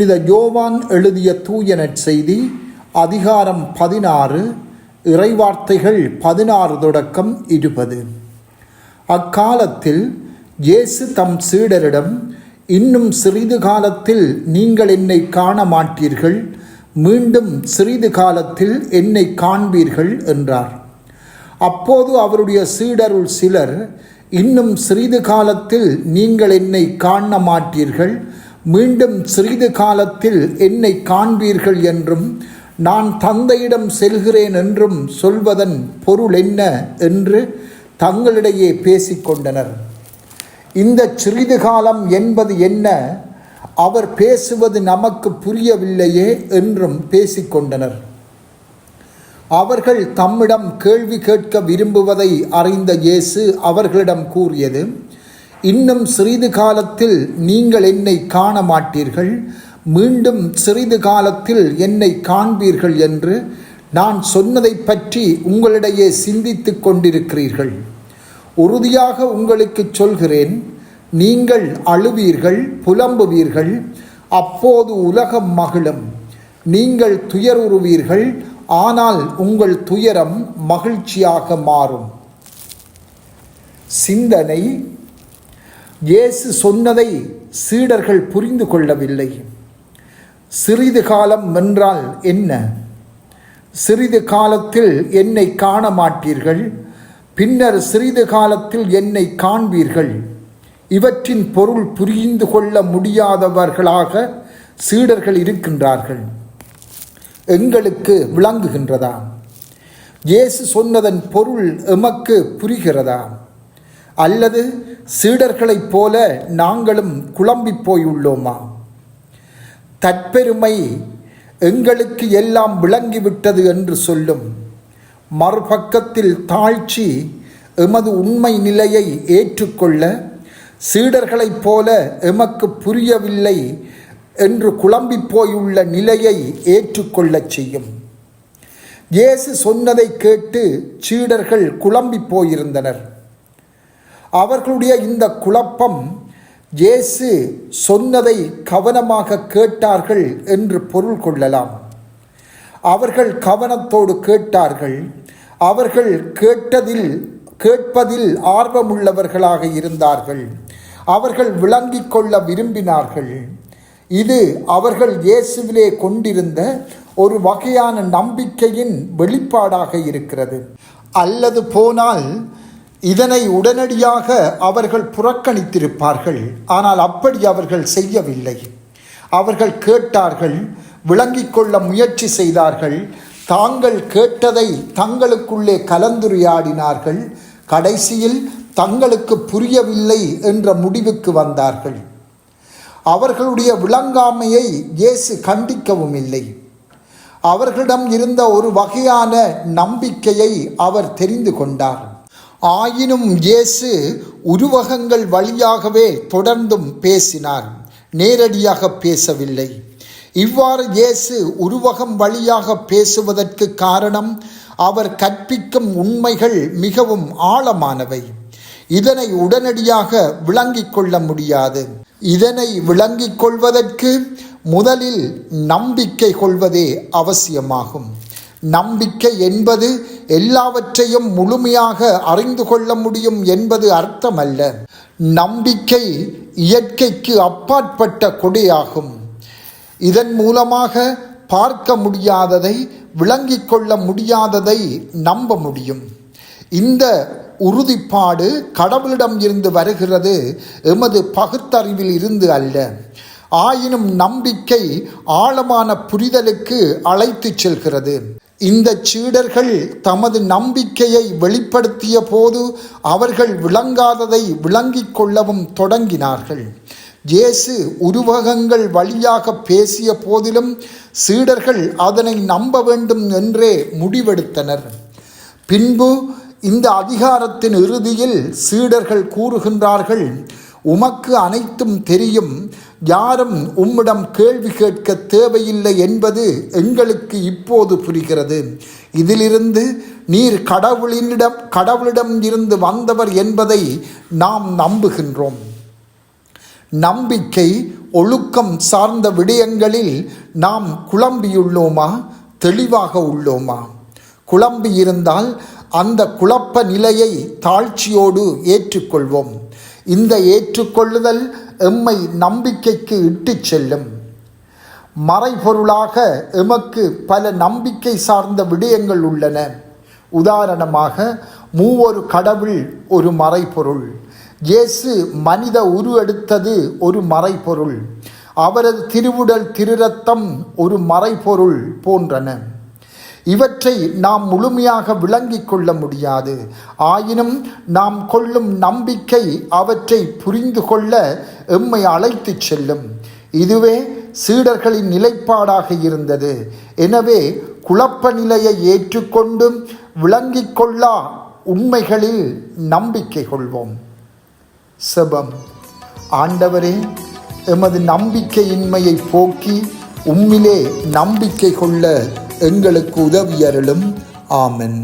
புனித யோவான் எழுதிய தூய நற்செய்தி அதிகாரம் பதினாறு இறைவார்த்தைகள் பதினாறு தொடக்கம் இருபது. அக்காலத்தில் இயேசு தம் சீடரிடம் இன்னும் சிறிது காலத்தில் நீங்கள் என்னை காண மாட்டீர்கள் மீண்டும் சிறிது காலத்தில் என்னை காண்பீர்கள் என்றார். அப்போது அவருடைய சீடருள் சிலர் இன்னும் சிறிது காலத்தில் நீங்கள் என்னை காண மாட்டீர்கள் மீண்டும் சிறிது காலத்தில் என்னை காண்பீர்கள் என்றும் நான் தந்தையிடம் செல்கிறேன் என்றும் சொல்வதன் பொருள் என்ன என்று தங்களிடையே பேசிக்கொண்டனர் இந்த சிறிது காலம் என்பது என்ன? அவர் பேசுவது நமக்கு புரியவில்லையே என்றும் பேசிக்கொண்டனர் அவர்கள் தம்மிடம் கேள்வி கேட்க விரும்புவதை அறிந்த இயேசு அவர்களிடம் கூறியது இன்னும் சிறிது காலத்தில் நீங்கள் என்னை காண மாட்டீர்கள் மீண்டும் சிறிது காலத்தில் என்னை காண்பீர்கள் என்று நான் சொன்னதை பற்றி உங்களிடையே சிந்தித்து கொண்டிருக்கிறீர்கள். உறுதியாக உங்களுக்கு சொல்கிறேன் நீங்கள் அழுவீர்கள் புலம்புவீர்கள் அப்போது உலகம் மகிழும். நீங்கள் துயருறுவீர்கள் ஆனால் உங்கள் துயரம் மகிழ்ச்சியாக மாறும். சிந்தனை இயேசு சொன்னதை சீடர்கள் புரிந்து கொள்ளவில்லை. சிறிது காலம் வென்றால் என்ன? சிறிது காலத்தில் என்னை காண மாட்டீர்கள். பின்னர் சிறிது காலத்தில் என்னை காண்பீர்கள். இவற்றின் பொருள் புரிந்து கொள்ள முடியாதவர்களாக சீடர்கள் இருக்கின்றார்கள். எங்களுக்கு விளங்குகின்றதா? இயேசு சொன்னதன் பொருள் எமக்கு புரிகிறதா? அல்லது சீடர்களைப் போல நாங்களும் குழம்பி போயுள்ளோமா? தற்பெருமை எங்களுக்கு எல்லாம் விளங்கிவிட்டது என்று சொல்லும். மறுபக்கத்தில் தாழ்ச்சி எமது உண்மை நிலையை ஏற்றுக்கொள்ள சீடர்களைப் போல எமக்கு புரியவில்லை என்று குழம்பி போயுள்ள நிலையை ஏற்றுக்கொள்ளச் செய்யும். இயேசு சொன்னதை கேட்டு சீடர்கள் குழம்பி போயிருந்தனர். அவர்களுடைய இந்த குழப்பம் இயேசு சொன்னதை கவனமாக கேட்டார்கள் என்று பொருள் கொள்ளலாம். அவர்கள் கவனத்தோடு கேட்டார்கள். அவர்கள் கேட்டதில் கேட்பதில் ஆர்வமுள்ளவர்களாக இருந்தார்கள். அவர்கள் விளங்கிக் கொள்ள விரும்பினார்கள். இது அவர்கள் இயேசுவிலே கொண்டிருந்த ஒரு வகையான நம்பிக்கையின் வெளிப்பாடாக இருக்கிறது. அல்லது போனால் இதனை உடனடியாக அவர்கள் புறக்கணித்திருப்பார்கள். ஆனால் அப்படி அவர்கள் செய்யவில்லை. அவர்கள் கேட்டார்கள் விளங்கிக் கொள்ள முயற்சி செய்தார்கள். தாங்கள் கேட்டதை தங்களுக்குள்ளே கலந்துரையாடினார்கள். கடைசியில் தங்களுக்கு புரியவில்லை என்ற முடிவுக்கு வந்தார்கள். அவர்களுடைய விளங்காமையை இயேசு கண்டிக்கவும் இல்லை அவர்களிடம் இருந்த ஒரு வகையான நம்பிக்கையை அவர் தெரிந்து கொண்டார். ஆயினும் இயேசு உருவகங்கள் வழியாகவே தொடர்ந்தும் பேசினார் நேரடியாக பேசவில்லை. இவ்வாறு இயேசு உருவகம் வழியாக பேசுவதற்கு காரணம் அவர் கற்பிக்கும் உண்மைகள் மிகவும் ஆழமானவை. இதனை உடனடியாக விளங்கிக் கொள்ள முடியாது. இதனை விளங்கிக் கொள்வதற்கு முதலில் நம்பிக்கை கொள்வதே அவசியமாகும். நம்பிக்கை என்பது எல்லாவற்றையும் முழுமையாக அறிந்து கொள்ள முடியும் என்பது அர்த்தமல்ல. நம்பிக்கை இயற்கைக்கு அப்பாற்பட்ட கொடையாகும். இதன் மூலமாக பார்க்க முடியாததை விளங்கிக் கொள்ள முடியாததை நம்ப முடியும். இந்த உறுதிப்பாடு கடவுளிடம் இருந்து வருகிறது எமது பகுத்தறிவில் இருந்து அல்ல. ஆயினும் நம்பிக்கை ஆழமான புரிதலுக்கு அழைத்துச் செல்கிறது. இந்த சீடர்கள் தமது நம்பிக்கையை வெளிப்படுத்திய போது அவர்கள் விளங்காததை விளங்கிக் கொள்ளவும் தொடங்கினார்கள். இயேசு உருவகங்கள் வழியாக பேசிய போதிலும் சீடர்கள் அதனை நம்ப வேண்டும் என்றே முடிவெடுத்தனர். பின்பு இந்த அதிகாரத்தின் இறுதியில் சீடர்கள் கூறுகின்றார்கள் உமக்கு அனைத்தும் தெரியும். யாரும் உம்மிடம் கேள்வி கேட்க தேவையில்லை என்பது எங்களுக்கு இப்போது புரிகிறது. இதிலிருந்து நீர் கடவுளினிடம் கடவுளிடம் இருந்து வந்தவர் என்பதை நாம் நம்புகின்றோம். நம்பிக்கை ஒழுக்கம் சார்ந்த விடயங்களில் நாம் குழம்பியுள்ளோமா? தெளிவாக உள்ளோமா? குழம்பி இருந்தால் அந்த குழப்ப நிலையை தாழ்ச்சியோடு ஏற்றுக்கொள்வோம். இந்த ஏற்றுக்கொள்ளுதல் எம்மை நம்பிக்கைக்கு இட்டுச் செல்லும். மறைபொருளாக எமக்கு பல நம்பிக்கை சார்ந்த விடயங்கள் உள்ளன. உதாரணமாக மூவொரு கடவுள் ஒரு மறைபொருள். இயேசு மனித உருவெடுத்தது ஒரு மறைபொருள். அவரது திருவுடல் திருரத்தம் ஒரு மறைபொருள் போன்றன. இவற்றை நாம் முழுமையாக விளங்கிக் கொள்ள முடியாது. ஆயினும் நாம் கொள்ளும் நம்பிக்கை அவற்றை புரிந்து கொள்ள எம்மை அழைத்துச் செல்லும். இதுவே சீடர்களின் நிலைப்பாடாக இருந்தது. எனவே குழப்ப நிலையை ஏற்றுக்கொண்டும் விளங்கிக் கொள்ளா உண்மைகளில் நம்பிக்கை கொள்வோம். செபம். ஆண்டவரே எமது நம்பிக்கையின்மையை போக்கி உம்மிலே நம்பிக்கை கொள்ள எங்களுக்கு உதவியருளும் ஆமன்.